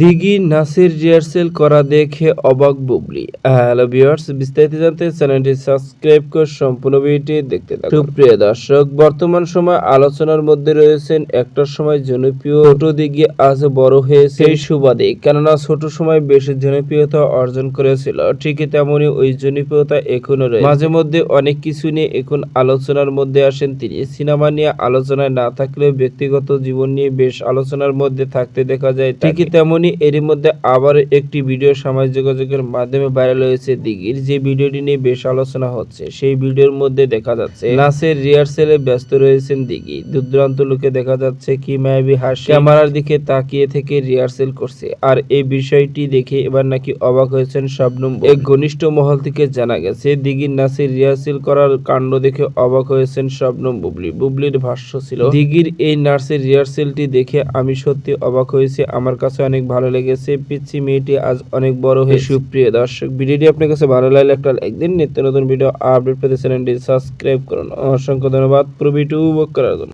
দিঘি Nasir rehearsal করা দেখে অবাক বুবলি। হ্যালো ভিউয়ার্স, বিস্তারিত জানতে চ্যানেলটি সাবস্ক্রাইব করে সম্পূর্ণ ভিডিওটি দেখতে থাকুন। সুপ্রিয় দর্শক, বর্তমান সময় আলোচনার মধ্যে রয়েছেন একটা সময় জনপ্রিয়, ছোট দিঘি আজ বড় হয়েছে। সেই সুবাদে, কেননা ছোট সময় বেশি জনপ্রিয়তা অর্জন করেছিল। ঠিকই তেমনই ওই জনপ্রিয়তা এখনও রয়েছে। মাঝে মধ্যে অনেক কিছু নিয়ে এখন আলোচনার মধ্যে আসেন তিনি। সিনেমা নিয়ে আলোচনায় না থাকলেও ব্যক্তিগত জীবন নিয়ে বেশ আলোচনার মধ্যে থাকতে দেখা যায় ঠিকই তেমনই এরই মধ্যে আবার একটি ভিডিও সামাজিক যোগাযোগের মাধ্যমে ভাইরাল হয়েছে। দিঘির যে ভিডিওটি নিয়ে বেশ আলোচনা হচ্ছে, সেই ভিডিওর মধ্যে দেখা যাচ্ছে নাচের রিহার্সেলে ব্যস্ত রয়েছেন দিঘি। দূরদূরান্ত লোকে দেখা যাচ্ছে কি মায়াবী হাসি। ক্যামেরার দিকে তাকিয়ে থেকে রিহার্সেল করছে। আর এই বিষয়টি দেখে এবার নাকি অবাক হয়েছেন শবনম এক ঘনিষ্ঠ মহল থেকে জানা গেছে, দিঘির নাচের রিহার্সেল করার কাণ্ড দেখে অবাক হয়েছেন শবনম বুবলি, বুবলির ভাষ্য ছিল, দিঘির এই নার্সের রিহার্সেলটি দেখে আমি সত্যি অবাক হয়েছি। আমার কাছে অনেক ভালো লেগেছে। পিচ্ছি মেয়েটি আজ অনেক বড় হয়ে সুপ্রিয় দর্শক, ভিডিওটি আপনার কাছে ভালো লাগলে একটা একদিন দিন। নিত্য নতুন ভিডিও আপডেট পেতে চ্যানেলটি সাবস্ক্রাইব করুন। অসংখ্য ধন্যবাদ। প্রভিটু উপভোগ করার জন্য।